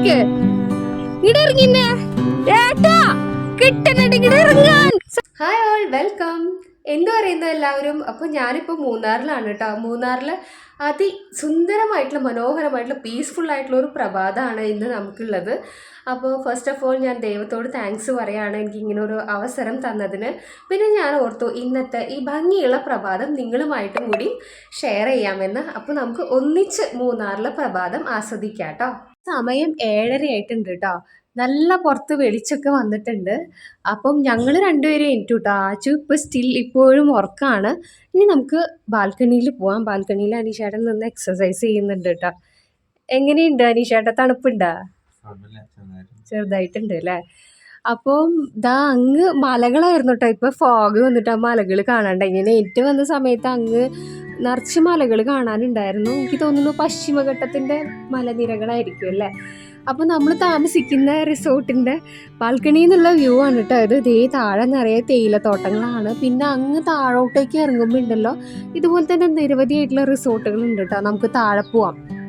ഇറങ്ങിക്ക് ഇങ്ങടെ ഇറങ്ങിന്നെ ഏട്ടാ കിട്ടണടി ഇങ്ങടെ ഹായ് ഓൾ വെൽക്കം എന്തു പറയുന്നു എല്ലാവരും? അപ്പോൾ ഞാനിപ്പോൾ മൂന്നാറിലാണ് കേട്ടോ. മൂന്നാറിൽ അതിസുന്ദരമായിട്ടുള്ള മനോഹരമായിട്ടുള്ള പീസ്ഫുൾ ആയിട്ടുള്ള ഒരു പ്രഭാതമാണ് ഇന്ന് നമുക്കുള്ളത്. അപ്പോൾ ഫസ്റ്റ് ഓഫ് ഓൾ ഞാൻ ദൈവത്തോട് താങ്ക്സ് പറയുകയാണ് എനിക്ക് ഇങ്ങനെ ഒരു അവസരം തന്നതിന്. പിന്നെ ഞാൻ ഓർത്തു ഇന്നത്തെ ഈ ഭംഗിയുള്ള പ്രഭാതം നിങ്ങളുമായിട്ടും കൂടി ഷെയർ ചെയ്യാമെന്ന്. അപ്പോൾ നമുക്ക് ഒന്നിച്ച് മൂന്നാറിലെ പ്രഭാതം ആസ്വദിക്കാം കേട്ടോ. സമയം ഏഴര ആയിട്ടുണ്ട് കേട്ടോ നല്ല പുറത്ത് വെളിച്ചൊക്കെ വന്നിട്ടുണ്ട്. അപ്പം ഞങ്ങൾ രണ്ടുപേരും എനിക്ക് കേട്ടോ ആച്ചു ഇപ്പോൾ സ്റ്റിൽ ഇപ്പോഴും ഉറക്കമാണ് ഇനി നമുക്ക് ബാൽക്കണിയിൽ പോവാം. ബാൽക്കണിയിൽ അനീഷേട്ടൻ നിന്ന് എക്സസൈസ് ചെയ്യുന്നുണ്ട് കേട്ടോ എങ്ങനെയുണ്ട് അനീഷേട്ട? തണുപ്പുണ്ടോ? ചെറുതായിട്ടുണ്ട് അല്ലേ അപ്പം ദാ അങ്ങ് മലകളായിരുന്നു കേട്ടോ ഇപ്പൊ ഫോഗ് വന്നിട്ട് ആ മലകൾ കാണണ്ട ഇങ്ങനെ ഏറ്റവും വന്ന സമയത്ത് അങ്ങ് നിറച്ച് മലകൾ കാണാനുണ്ടായിരുന്നു. എനിക്ക് തോന്നുന്നു പശ്ചിമഘട്ടത്തിന്റെ മലനിരകളായിരിക്കും അല്ലേ? അപ്പോൾ നമ്മൾ താമസിക്കുന്ന റിസോർട്ടിന്റെ ബാൽക്കണിയിൽ നിന്നുള്ള വ്യൂ ആണ് കേട്ടോ ഇത്. ഇതേ താഴെ നിറയെ തേയിലത്തോട്ടങ്ങളാണ്. പിന്നെ അങ്ങ് താഴോട്ടേക്ക് ഇറങ്ങുമ്പോൾ ഉണ്ടല്ലോ ഇതുപോലെ തന്നെ നിരവധിയായിട്ടുള്ള റിസോർട്ടുകൾ ഉണ്ട് കേട്ടോ. നമുക്ക് താഴെ പോവാം.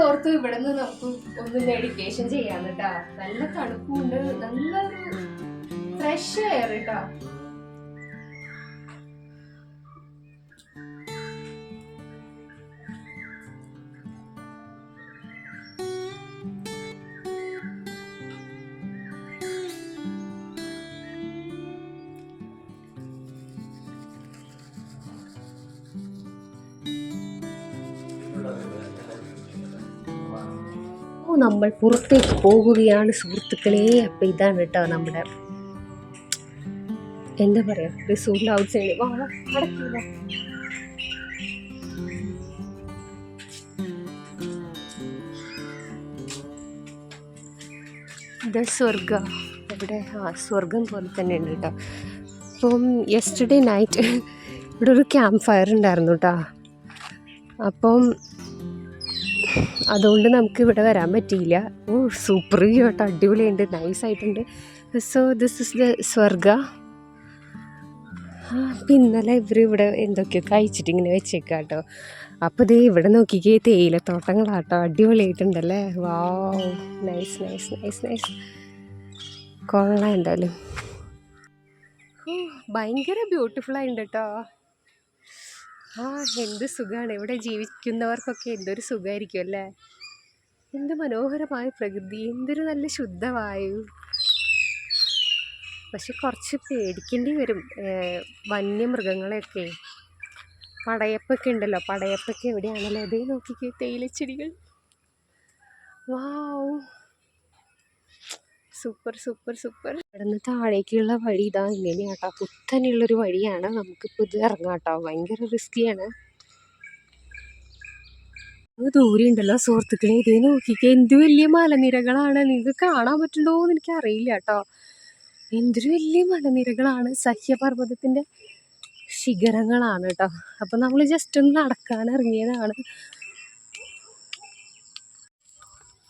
ഓർത്തു ഇവിടെ നിന്ന് നമുക്ക് ഒന്ന് മെഡിറ്റേഷൻ ചെയ്യാൻ കേട്ടാ നല്ല തണുപ്പുണ്ട്. നല്ലൊരു ഫ്രഷ് എയർ കേട്ടാ നമ്മൾ പുറത്തേക്ക് പോകുകയാണ് സുഹൃത്തുക്കളെ. അപ്പം ഇതാണ് കേട്ടോ നമ്മുടെ എന്താ പറയാ റിസോർട്ടിൽ ഔട്ട് സൈഡ് സ്വർഗ ഇവിടെ ആ സ്വർഗം പോലെ തന്നെ ഉണ്ട് കേട്ടോ. അപ്പം യെസ്റ്റർഡേ നൈറ്റ് ഇവിടെ ഒരു ക്യാമ്പ് ഫയർ ഉണ്ടായിരുന്നു കേട്ടോ. അപ്പം അതുകൊണ്ട് നമുക്ക് ഇവിടെ വരാൻ പറ്റിയില്ല. ഓ സൂപ്പർ വ്യൂ കേട്ടോ അടിപൊളിയുണ്ട് നൈസ് ആയിട്ടുണ്ട്. സോ ദിസ് ഇസ് ദ സ്വർഗ ഇന്നലെ ഇവർ ഇവിടെ എന്തൊക്കെയോ കഴിച്ചിട്ട് ഇങ്ങനെ വെച്ചേക്കാം കേട്ടോ അപ്പോൾ ദേ ഇവിടെ നോക്കിക്കേ തേയിലത്തോട്ടങ്ങളാട്ടോ അടിപൊളിയായിട്ടുണ്ടല്ലേ? വാ നൈസ് നൈസ് നൈസ് നൈസ് കൊള്ളാം എന്തായാലും. ഭയങ്കര ബ്യൂട്ടിഫുൾ ആയിട്ടുണ്ട് കേട്ടോ ആ എന്ത് സുഖമാണ് ഇവിടെ ജീവിക്കുന്നവർക്കൊക്കെ എന്തൊരു സുഖമായിരിക്കും അല്ലേ? എന്ത് മനോഹരമായ പ്രകൃതി. എന്തൊരു നല്ല ശുദ്ധവായു. പക്ഷെ കുറച്ച് പേടിക്കേണ്ടി വരും വന്യമൃഗങ്ങളെയൊക്കെ. പടയപ്പൊക്കെ ഉണ്ടല്ലോ. പടയപ്പൊക്കെ എവിടെയാണല്ലോ? അതേ നോക്കിക്കേ തേയിലച്ചെടികൾ. Wow super super super. ഇവിടുന്ന് താഴേക്കുള്ള വഴി ഇതാ ഇങ്ങനെയാണ് കേട്ടോ കുത്തനെയുള്ളൊരു വഴിയാണ്. നമുക്കിപ്പോൾ ഇത് ഇറങ്ങാം കേട്ടോ ഭയങ്കര റിസ്കിയാണ് ദൂരെ ഉണ്ടല്ലോ സുഹൃത്തുക്കളെ. ഇതേ നോക്കിക്കേ എന്ത് വലിയ മലനിരകളാണ്. നിങ്ങൾക്ക് കാണാൻ പറ്റുണ്ടോ എന്ന് എനിക്ക് അറിയില്ല കേട്ടോ. എന്തൊരു വലിയ മലനിരകളാണ്. സഹ്യപർവതത്തിന്റെ ശിഖരങ്ങളാണ് കേട്ടോ. അപ്പം നമ്മൾ ജസ്റ്റ് ഒന്ന് നടക്കാൻ ഇറങ്ങിയതാണ്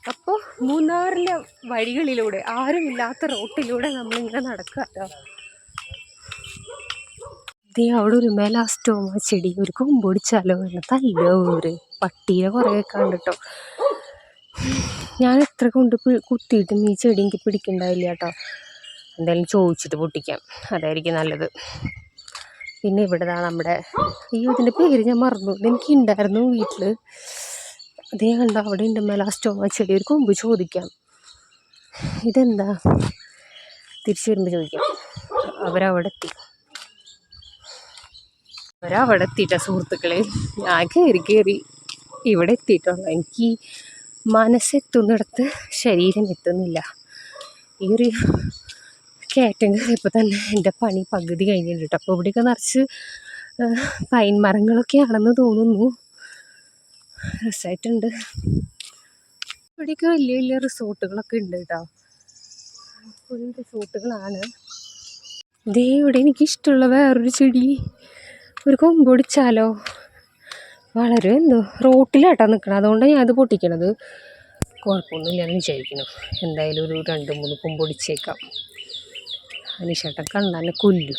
അപ്പോൾ മൂന്നാറിലെ വഴികളിലൂടെ ആരുമില്ലാത്ത റോട്ടിലൂടെ നമ്മളിങ്ങനെ നടക്കുക കേട്ടോ ദേ അവിടെ ഒരു മെലാസ്റ്റോമ ചെടി ഒരു കൊമ്പൊടിച്ചാലോ എന്ന് തല്ലോ ഒരു പട്ടീനെ കുറേ കണ്ടിട്ടോ. ഞാൻ എത്ര കൊണ്ട് കുത്തിയിട്ടും ഈ ചെടി എനിക്ക് പിടിക്കണ്ടായില്ല കേട്ടോ എന്തായാലും ചോദിച്ചിട്ട് പൊട്ടിക്കാം. അതായിരിക്കും നല്ലത്. പിന്നെ ഇവിടെ നമ്മുടെ ഈ ഇതിന്റെ പേര് ഞാൻ മറന്നു. എനിക്ക് വീട്ടിൽ അതേ എന്താ അവിടെ ഉണ്ട് ആ ചെടി ഒരു കൊമ്പ് ചോദിക്കാം. ഇതെന്താ? തിരിച്ചു വരുമ്പോൾ ചോദിക്കാം. അവരവിടെ എത്തി അവരവിടെ എത്തിയിട്ട സുഹൃത്തുക്കളെ? ഞാൻ കയറി കയറി. ഇവിടെ എത്തിയിട്ടുള്ളൂ എനിക്ക് മനസ്സെത്തുന്നിടത്ത് ശരീരം എത്തുന്നില്ല. ഈ ഒരു കയറ്റം കയറിയപ്പോൾ തന്നെ എന്റെ പണി പകുതി കഴിഞ്ഞിട്ടുണ്ട്. അപ്പോൾ ഇവിടെയൊക്കെ നിറച്ച് പൈൻ മരങ്ങളൊക്കെ ആണെന്ന് തോന്നുന്നു. രസമായിട്ടുണ്ട് ഇവിടെയൊക്കെ വലിയ വലിയ റിസോർട്ടുകളൊക്കെ ഉണ്ട് കേട്ടോ. ഫുൾ റിസോർട്ടുകളാണ്. ഇതേ ഇവിടെ എനിക്കിഷ്ടമുള്ള വേറൊരു ചെടി. ഒരു കൊമ്പൊടിച്ചാലോ വളരെ എന്തോ റോട്ടിലാട്ടാ നിൽക്കണം അതുകൊണ്ടാണ് ഞാൻ അത് പൊട്ടിക്കണത്. കുഴപ്പമൊന്നുമില്ലെന്ന് വിചാരിക്കുന്നു. എന്തായാലും ഒരു രണ്ട് മൂന്ന് കൊമ്പ് ഒടിച്ചേക്കാം അനിഷേട്ടൻ കണ്ടാൽ കൊല്ലു.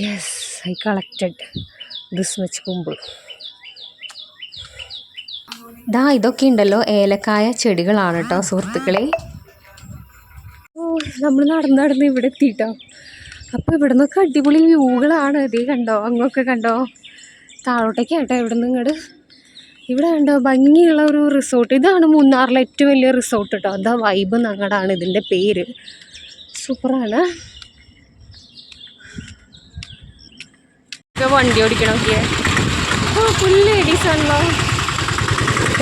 Yes I collected this much കൊമ്പ്. ദാ ഇതൊക്കെ ഉണ്ടല്ലോ ഏലക്കായ ചെടികളാണ് കേട്ടോ സുഹൃത്തുക്കളെ. ഓ നമ്മൾ നടന്ന് നടന്ന് ഇവിടെ എത്തിയിട്ടോ അപ്പോൾ ഇവിടെ നിന്നൊക്കെ അടിപൊളി വ്യൂകളാണ്. ഇതേ കണ്ടോ അങ്ങൊക്കെ കണ്ടോ. താഴോട്ടേക്ക് കേട്ടോ ഇവിടെ നിന്ന് ഇങ്ങോട്ട് ഇവിടെ കണ്ടോ ഭംഗിയുള്ള ഒരു റിസോർട്ട്. ഇതാണ് മൂന്നാറിലെ ഏറ്റവും വലിയ റിസോർട്ട് കേട്ടോ അതാ വൈബ് ഞങ്ങളുടെയാണ് ഇതിന്റെ പേര്. സൂപ്പറാണ്. വണ്ടി ഓടിക്കണമൊക്കെ ഓ ഫുൾ ലേഡീസ് ആണല്ലോ.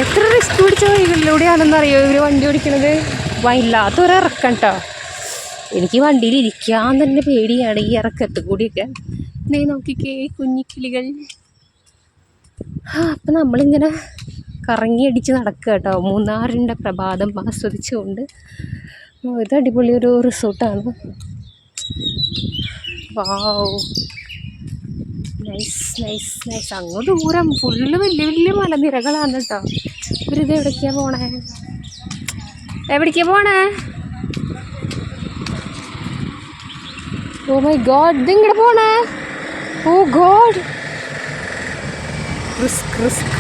എത്ര റിസ്ക് പിടിച്ച വഴികളിലൂടെയാണെന്ന് അറിയോ ഇവർ വണ്ടി ഓടിക്കണത്? വല്ലാത്തൊരു ഇറക്കം കേട്ടോ എനിക്ക് വണ്ടിയിൽ ഇരിക്കാൻ തന്നെ പേടിയാണ് ഈ ഇറക്കത്ത് കൂടിയൊക്കെ. നീ നോക്കിക്കേ കുഞ്ഞിക്കിളികൾ. അപ്പം നമ്മളിങ്ങനെ കറങ്ങി അടിച്ച് നടക്കുക കേട്ടോ മൂന്നാറിന്റെ പ്രഭാതം ആസ്വദിച്ചുകൊണ്ട്. ഇത് അടിപൊളി ഒരു റിസോർട്ടാണ്. വാവ് നൈസ് നൈസ് നൈസ് അങ്ങ് ദൂരം ഫുള്ള് വലിയ വലിയ മലനിരകളാണ് കേട്ടോ ഇവരിത് എവിടേക്കാ പോണേ? എവിടേക്കാ പോണേ? ഓ മൈ ഗോഡ് ഇത് ഇങ്ങോട്ട് പോണേ? ഓ God risk risk.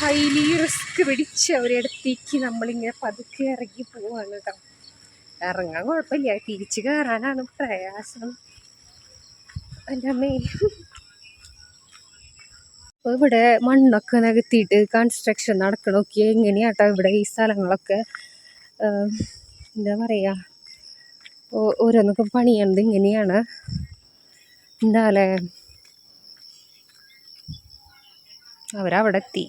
Highly risk പിടിച്ച് അവരടുത്തേക്ക് നമ്മളിങ്ങനെ പതുക്കെ ഇറങ്ങി പോവാണ് കേട്ടോ ഇറങ്ങാൻ കുഴപ്പമില്ല തിരിച്ച് കയറാനാണ് പ്രയാസം. എന്റെ അമ്മേ ഇപ്പൊ ഇവിടെ മണ്ണൊക്കെ നികത്തിയിട്ട് കൺസ്ട്രക്ഷൻ നടക്കണമൊക്കെ എങ്ങനെയാട്ടോ ഇവിടെ ഈ സ്ഥലങ്ങളൊക്കെ? എന്താ പറയുക ഓരോന്നൊക്കെ പണിയണത് ഇങ്ങനെയാണ്. എന്താല്ലേ അവരവിടെ എത്തി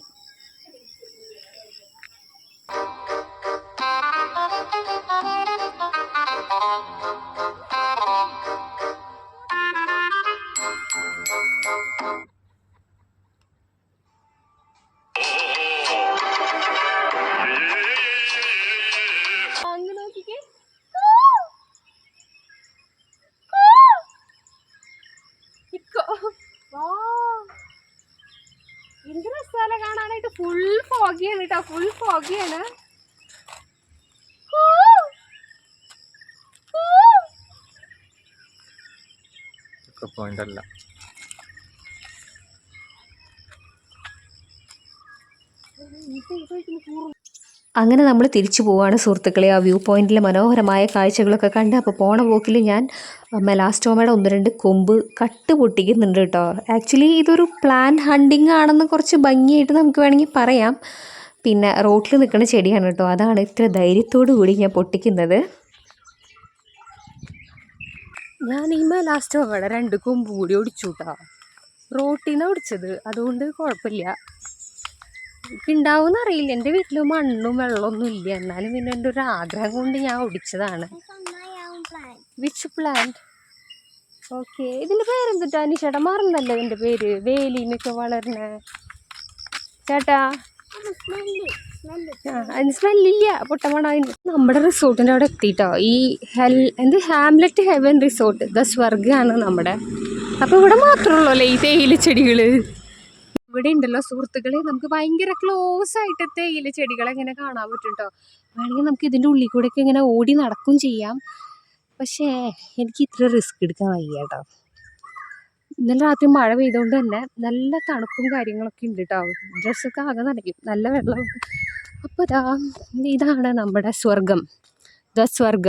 രസമല്ല കാണാനായിട്ട് ഫുൾ ഫോഗിയാണ് കേട്ടോ. ഫുൾ ഫോഗിയാണ് പോയിന്റ് അല്ല. അങ്ങനെ നമ്മൾ തിരിച്ചു പോവാണ് സുഹൃത്തുക്കളെ. ആ വ്യൂ പോയിന്റിലെ മനോഹരമായ കാഴ്ചകളൊക്കെ കണ്ട്. അപ്പോൾ പോണ പോക്കിൽ ഞാൻ മെലാസ്റ്റോമയുടെ ഒന്ന് രണ്ട് കൊമ്പ് കട്ട് പൊട്ടിക്കുന്നുണ്ട് കേട്ടോ. ആക്ച്വലി ഇതൊരു പ്ലാൻ ഹണ്ടിങ് ആണെന്ന് കുറച്ച് ഭംഗിയായിട്ട് നമുക്ക് വേണമെങ്കിൽ പറയാം. പിന്നെ റോട്ടിൽ നിൽക്കുന്ന ചെടിയാണ് കേട്ടോ. അതാണ് ഇത്ര ധൈര്യത്തോടു കൂടി ഞാൻ പൊട്ടിക്കുന്നത്. ഞാൻ ഈ മെലാസ്റ്റോമയുടെ രണ്ട് കൊമ്പ് കൂടി ഒടിച്ചു കേട്ടോ. റോട്ടിൽ നിന്ന് ഒടിച്ചത്. അതുകൊണ്ട് കുഴപ്പമില്ല. ഉണ്ടാവുമെന്ന് അറിയില്ല. എന്റെ വീട്ടിൽ മണ്ണും വെള്ളമൊന്നും ഇല്ല. എന്നാലും പിന്നെ എന്റെ ഒരു ആഗ്രഹം കൊണ്ട് ഞാൻ ഒടിച്ചതാണ്. വിച്ച് പ്ലാന്റ് ഓക്കെ ഇതിന്റെ പേരെന്തിട്ടാ? ചേട്ടാ മറന്നല്ലോ ഇതിന്റെ പേര്. വേലിന്നൊക്കെ വളർന്ന. ചേട്ടാ. അതിന് സ്മെല്ലില്ല പൊട്ടമണ നമ്മുടെ റിസോർട്ടിന്റെ അവിടെ എത്തിയിട്ടോ ഈ ഹെൽ എന്ത്? ഹാംലെറ്റ് ഹെവൻ റിസോർട്ട് ദ സ്വർഗമാണ് നമ്മുടെ. അപ്പോൾ ഇവിടെ മാത്രമുള്ളൂ ഈ തേയില ചെടികൾ ഇവിടെ ഉണ്ടല്ലോ സുഹൃത്തുക്കളെ. നമുക്ക് ഭയങ്കര ക്ലോസ് ആയിട്ട് തേയില ചെടികളെങ്ങനെ കാണാൻ പറ്റും കേട്ടോ വേണമെങ്കിൽ നമുക്ക് ഇതിന്റെ ഉള്ളിൽ കൂടെയൊക്കെ ഇങ്ങനെ ഓടി നടക്കും ചെയ്യാം. പക്ഷേ എനിക്ക് ഇത്ര റിസ്ക് എടുക്കാൻ വയ്യ കേട്ടോ ഇന്നലെ രാത്രി മഴ പെയ്തുകൊണ്ട് തന്നെ നല്ല തണുപ്പും കാര്യങ്ങളൊക്കെ ഉണ്ട് കേട്ടോ ഡ്രസ്സൊക്കെ ആകെ നനയ്ക്കും നല്ല വെള്ളമുണ്ട്. അപ്പോൾ ഇതാ ഇതാണ് നമ്മുടെ സ്വർഗം ദ സ്വർഗ